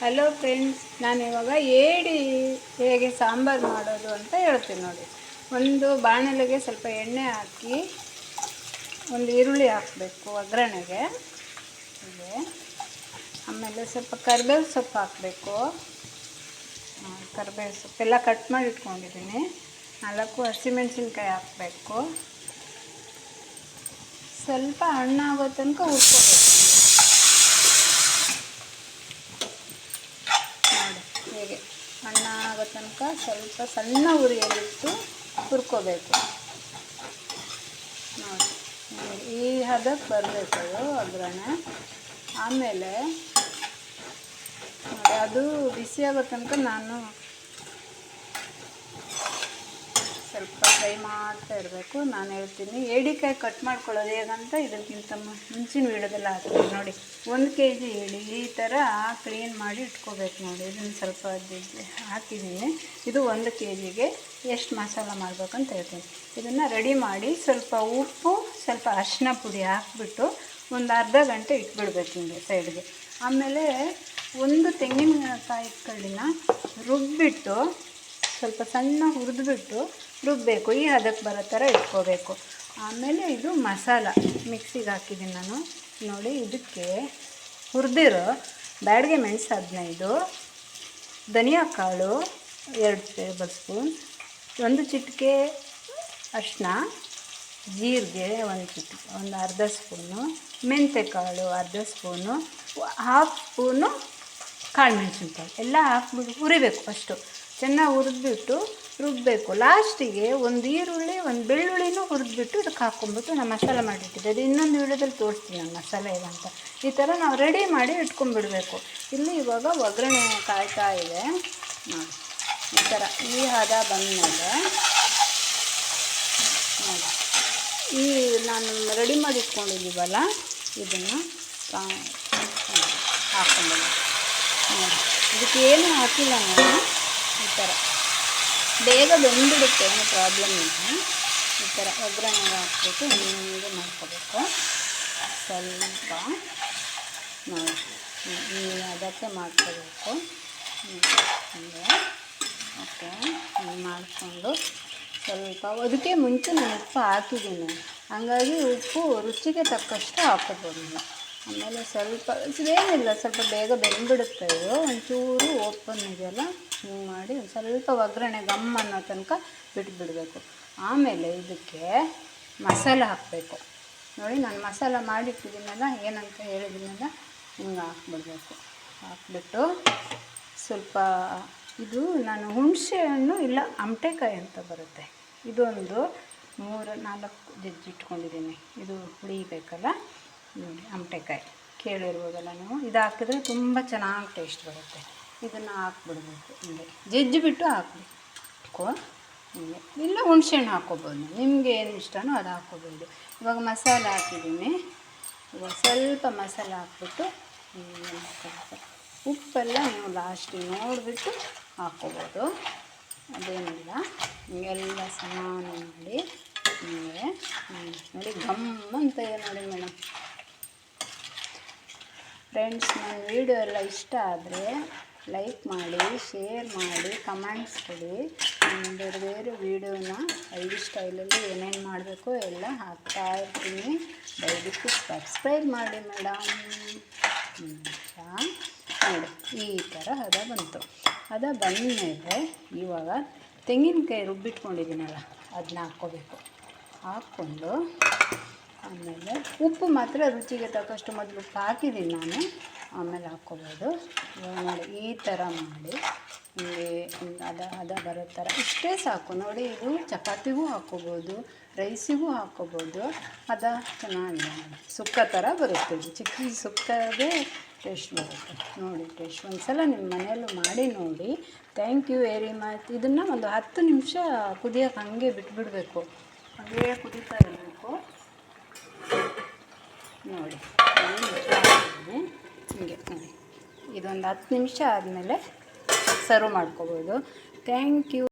Hello friends ನಾನು ಇವಾಗ ಏಡಿ ಹೇಗೆ ಸಾಂಬಾರು ಮಾಡೋದು ಅಂತ ಹೇಳ್ತೀನಿ ನೋಡಿ. ಒಂದು ಬಾಣಲೆಗೆ ಸ್ವಲ್ಪ ಎಣ್ಣೆ ಹಾಕಿ ಒಂದು ಈರುಳ್ಳಿ ಹಾಕಬೇಕು ಒಗ್ಗರಣೆಗೆ. ಹೀಗೆ. ಆಮೇಲೆ ಸ್ವಲ್ಪ ಕರಿಬೇವು ಸೊಪ್ಪು ಹಾಕಬೇಕು. ಕರಿಬೇವು ಸೊಪ್ಪೆಲ್ಲ ಕಟ್ ಮಾಡಿ ಇಟ್ಕೊಂಡಿದ್ದೀನಿ. ನಾಲ್ಕು ಹಸಿಮೆಣಸಿನ್ಕಾಯಿ ಹಾಕಬೇಕು. ಸ್ವಲ್ಪ ಹಣ್ಣಾಗೋ ತನಕ ಹುರ್ಕೋಬೇಕು ನೋಡಿ ಹೇಗೆ ಹಣ್ಣ ಆಗೋ ತನಕ ಸ್ವಲ್ಪ ಸಣ್ಣ ಉರಿಯಲ್ಲಿಟ್ಟು ಹುರ್ಕೋಬೇಕು. ನೋಡಿ, ಈ ಹದಕ್ಕೆ ಬರಬೇಕು ಒಗ್ಗರಣೆ ಆಮೇಲೆ ಅದು ಬಿಸಿ ಆಗೋ ತನಕ ನಾನು ಸ್ವಲ್ಪ ಫ್ರೈ ಮಾಡ್ತಾ ಇರಬೇಕು. ನಾನು ಹೇಳ್ತೀನಿ, ಏಡಿಕಾಯಿ ಕಟ್ ಮಾಡ್ಕೊಳ್ಳೋದು ಹೇಗಂತ ಇದಕ್ಕಿಂತ ಮುಂಚಿನ ವೀಡಿಯೋದಲ್ಲಿ ಹಾಕ್ತೀನಿ ನೋಡಿ. ಒಂದು ಕೆ ಜಿ ಏಡಿ ಈ ಥರ ಕ್ಲೀನ್ ಮಾಡಿ ಇಟ್ಕೋಬೇಕು ನೋಡಿ. ಇದನ್ನು ಸ್ವಲ್ಪ ಹಾಕಿದ್ದೀನಿ. ಇದು ಒಂದು ಕೆ ಜಿಗೆ ಎಷ್ಟು ಮಸಾಲ ಮಾಡಬೇಕಂತ ಹೇಳ್ತೀನಿ. ಇದನ್ನು ರೆಡಿ ಮಾಡಿ ಸ್ವಲ್ಪ ಉಪ್ಪು, ಸ್ವಲ್ಪ ಅರಿಶಿನ ಪುಡಿ ಹಾಕ್ಬಿಟ್ಟು ಒಂದು ಅರ್ಧ ಗಂಟೆ ಇಟ್ಬಿಡ್ಬೇಕು ಹಿಂಗೆ ಸೈಡ್ಗೆ. ಆಮೇಲೆ ಒಂದು ತೆಂಗಿನಕಾಯಿ ಕಳ್ಳಿನ ರುಬ್ಬಿಟ್ಟು ಸ್ವಲ್ಪ ಸಣ್ಣ ಹುರಿದ್ಬಿಟ್ಟು ರುಬ್ಬಬೇಕು ಈ ಹದಕ್ಕೆ ಬರೋ ಥರ ಇಟ್ಕೋಬೇಕು. ಆಮೇಲೆ ಇದು ಮಸಾಲ, ಮಿಕ್ಸಿಗೆ ಹಾಕಿದ್ದೀನಿ ನಾನು. ನೋಡಿ, ಇದಕ್ಕೆ ಹುರಿದಿರೋ ಬ್ಯಾಡಿಗೆ ಮೆಣಸು ಹದಿನೈದು ಧನಿಯಾ ಕಾಳು ಎರಡು ಟೇಬಲ್ ಸ್ಪೂನ್, ಒಂದು ಚಿಟಿಕೆ ಅರಿಶಿನ ಜೀರಿಗೆ ಒಂದು ಚಿಟಿಕೆ, ಒಂದು ಅರ್ಧ ಸ್ಪೂನು ಮೆಂತ್ಯಕಾಳು ಅರ್ಧ ಸ್ಪೂನು, ಹಾಫ್ ಸ್ಪೂನು ಕಾಳು ಮೆಣಸಿನ್ಕಾಯಿ. ಎಲ್ಲ ಹಾಕ್ಬಿಟ್ಟು ಹುರಿಬೇಕು ಫಸ್ಟು ಚೆನ್ನಾಗಿ ಹುರಿದ್ಬಿಟ್ಟು ರುಬ್ಬಬೇಕು ಲಾಸ್ಟಿಗೆ ಒಂದು ಈರುಳ್ಳಿ, ಒಂದು ಬೆಳ್ಳುಳ್ಳಿನೂ ಹುರಿದ್ಬಿಟ್ಟು ಇದಕ್ಕೆ ಹಾಕ್ಕೊಂಬಿಟ್ಟು ನಾನು ಮಸಾಲೆ ಮಾಡಿಟ್ಟಿದ್ದೆ. ಅದು ಇನ್ನೊಂದು ವಿಡಿಯೋದಲ್ಲಿ ತೋರಿಸ್ತೀನಿ ನಾನು ಮಸಾಲೆ ಇದಂತ ಈ ಥರ ನಾವು ರೆಡಿ ಮಾಡಿ ಇಟ್ಕೊಂಡ್ಬಿಡಬೇಕು. ಇಲ್ಲಿ ಇವಾಗ ಒಗ್ಗರಣೆ ಕಾಯ್ತಾ ಇದೆ. ನೋಡಿ ಈ ಥರ ಈ ಹದ ಬಂದಮೇಲೆ ನೋಡಿ ಈ ನಾನು ರೆಡಿ ಮಾಡಿ ಇಟ್ಕೊಂಡಿದ್ದೀವಲ್ಲ, ಇದನ್ನು ಹಾಕ್ಕೊಂಡ್ಬಿಡಿ ಇದಕ್ಕೆ ಏನು ಹಾಕಿಲ್ಲ ನಾನು. ಈ ಥರ ಬೇಗ ಬೆಂದ್ಬಿಡುತ್ತೆ, ಏನು ಪ್ರಾಬ್ಲಮ್ ಇಲ್ಲ. ಈ ಥರ ಒಗ್ಗರಣೆಗೆ ಹಾಕ್ಬಿಟ್ಟು ನೀರು ಮಾಡ್ಕೋಬೇಕು. ಸ್ವಲ್ಪ ಈ ಅದಕ್ಕೆ ಮಾಡ್ಕೋಬೇಕು. ಓಕೆ ಮಾಡಿಕೊಂಡು ಸ್ವಲ್ಪ ಅದಕ್ಕೆ ಮುಂಚೆ ನಾನು ಉಪ್ಪು ಹಾಕಿದ್ದೀನಿ. ಹಂಗಾಗಿ ಉಪ್ಪು ರುಚಿಗೆ ತಕ್ಕಷ್ಟು ಹಾಕೋಬೋದು ನೀವು ಆಮೇಲೆ ಸ್ವಲ್ಪ ಏನಿಲ್ಲ ಸ್ವಲ್ಪ ಬೇಗ ಬೆಂದ್ಬಿಡುತ್ತೆ ಇದು. ಒಂಚೂರು ಓಪನ್ ಇದೆಯಲ್ಲ, ಹಿಂಗೆ ಮಾಡಿ ಒಂದು ಸ್ವಲ್ಪ ಒಗ್ಗರಣೆ ಗಮ್ ಅನ್ನೋ ತನಕ ಬಿಟ್ಬಿಡಬೇಕು. ಆಮೇಲೆ ಇದಕ್ಕೆ ಮಸಾಲ ಹಾಕಬೇಕು. ನೋಡಿ, ನಾನು ಮಸಾಲ ಮಾಡಿಟ್ಟಿದ್ದೀನಲ್ಲ, ಏನಂತ ಹೇಳಿದ್ದೀನಲ್ಲ, ಹಿಂಗೆ ಹಾಕ್ಬಿಡ್ಬೇಕು. ಹಾಕ್ಬಿಟ್ಟು ಸ್ವಲ್ಪ ಇದು, ನಾನು ಹುಣಸೆ ಹಣ್ಣು ಇಲ್ಲ, ಅಮಟೆಕಾಯಿ ಅಂತ ಬರುತ್ತೆ. ಇದೊಂದು ಮೂರು ನಾಲ್ಕು ಜಜ್ಜಿಟ್ಕೊಂಡಿದ್ದೀನಿ ಇದು ಹುಳಿಬೇಕಲ್ಲ ನೋಡಿ ಅಮಟೆಕಾಯಿ. ಕೇಳಿರ್ಬೋದಲ್ಲ ನೀವು? ಇದು ಹಾಕಿದ್ರೆ ತುಂಬ ಚೆನ್ನಾಗಿ ಟೇಸ್ಟ್ ಬರುತ್ತೆ. ಇದನ್ನು ಹಾಕ್ಬಿಡ್ಬೇಕು. ಹಿಂಗೆ. ಜಜ್ಜಿಬಿಟ್ಟು ಹಾಕಬೇಕು. ಹಿಂಗೆ. ಇಲ್ಲ, ಹುಣ್ಸೆಹಣ್ಣು ಹಾಕ್ಕೋಬೋದು. ನಿಮಗೆ ಏನು ಇಷ್ಟನೋ ಅದು ಹಾಕ್ಕೋಬೋದು. ಇವಾಗ ಮಸಾಲೆ ಹಾಕಿದ್ದೀನಿ. ಇವಾಗ ಸ್ವಲ್ಪ ಮಸಾಲ ಹಾಕ್ಬಿಟ್ಟು. ಉಪ್ಪೆಲ್ಲ ನೀವು ಲಾಸ್ಟಿಗೆ ನೋಡಿಬಿಟ್ಟು ಹಾಕ್ಕೋಬೋದು. ಅದೇನಿಲ್ಲ. ಹಿಂಗೆಲ್ಲ ಸಮಾನ ಮಾಡಿ ಹಿಂಗೆ. ನೋಡಿ ಗಮ್ಮಂತ ಇದೆ ನೋಡಿ ಮೇಡಮ್? ಫ್ರೆಂಡ್ಸ್ ನನ್ನ ವಿಡಿಯೋ ಎಲ್ಲ ಇಷ್ಟ ಆದರೆ ಲೈಕ್ ಮಾಡಿ ಶೇರ್ ಮಾಡಿ ಕಮೆಂಟ್ಸ್ ಕೊಡಿ. ಬೇರೆ ಬೇರೆ ವೀಡಿಯೋನ ಐದು ಸ್ಟೈಲಲ್ಲಿ ಏನೇನು ಮಾಡಬೇಕು ಎಲ್ಲ ಹಾಕ್ತಾ ಇರ್ತೀನಿ. ದಯವಿಟ್ಟು ಸಬ್ಸ್ಕ್ರೈಬ್ ಮಾಡಿ ಮೇಡಮ್ ನೋಡಿ, ಈ ಥರ ಹದ ಬಂತು. ಹದ ಬಂದಮೇಲೆ ಇವಾಗ ತೆಂಗಿನಕಾಯಿ ರುಬ್ಬಿಟ್ಕೊಂಡಿದ್ದೀನಲ್ಲ ಅದನ್ನ ಹಾಕ್ಕೋಬೇಕು. ಹಾಕ್ಕೊಂಡು ಆಮೇಲೆ ಉಪ್ಪು ಮಾತ್ರ ರುಚಿಗೆ ತಕ್ಕಷ್ಟು ಮೊದಲು ಉಪ್ಪು ಹಾಕಿದ್ದೀನಿ ನಾನು. ಆಮೇಲೆ ಹಾಕ್ಕೋಬೋದು. ನೋಡಿ, ಈ ಥರ ಮಾಡಿ ಹಿಂಗೆ ಅದ ಅದ ಬರೋ ಥರ. ಇಷ್ಟೇ ಸಾಕು. ನೋಡಿ, ಇದು ಚಪಾತಿಗೂ ಹಾಕ್ಕೋಬೋದು, ರೈಸಿಗೂ ಹಾಕ್ಕೋಬೋದು. ಅದ ಚೆನ್ನಾಗಿದೆ ಸುಕ್ಕ ಥರ ಬರುತ್ತೆ ಇದು. ಚಿಕ್ಕ ಸುಕ್ಕದೇ ಟೇಸ್ಟ್ ಬರುತ್ತೆ. ನೋಡಿ, ಟೇಸ್ಟ್ ಒಂದು ಸಲ ನಿಮ್ಮ ಮನೆಯಲ್ಲೂ ಮಾಡಿ ನೋಡಿ. ಥ್ಯಾಂಕ್ ಯು ವೆರಿ ಮಚ್ ಇದನ್ನು ಒಂದು ಹತ್ತು ನಿಮಿಷ ಕುದಿಯೋಕೆ ಹಾಗೆ ಬಿಟ್ಬಿಡಬೇಕು. ಹಾಗೇ ಕುದೀತಾ ಇರಬೇಕು. ನೋಡಿ. ಹಿಂಗೆ ನೋಡಿ ಇದೊಂದು ಹತ್ತು ನಿಮಿಷ ಆದಮೇಲೆ ಸರ್ವ್ ಮಾಡ್ಕೋಬೋದು. Thank you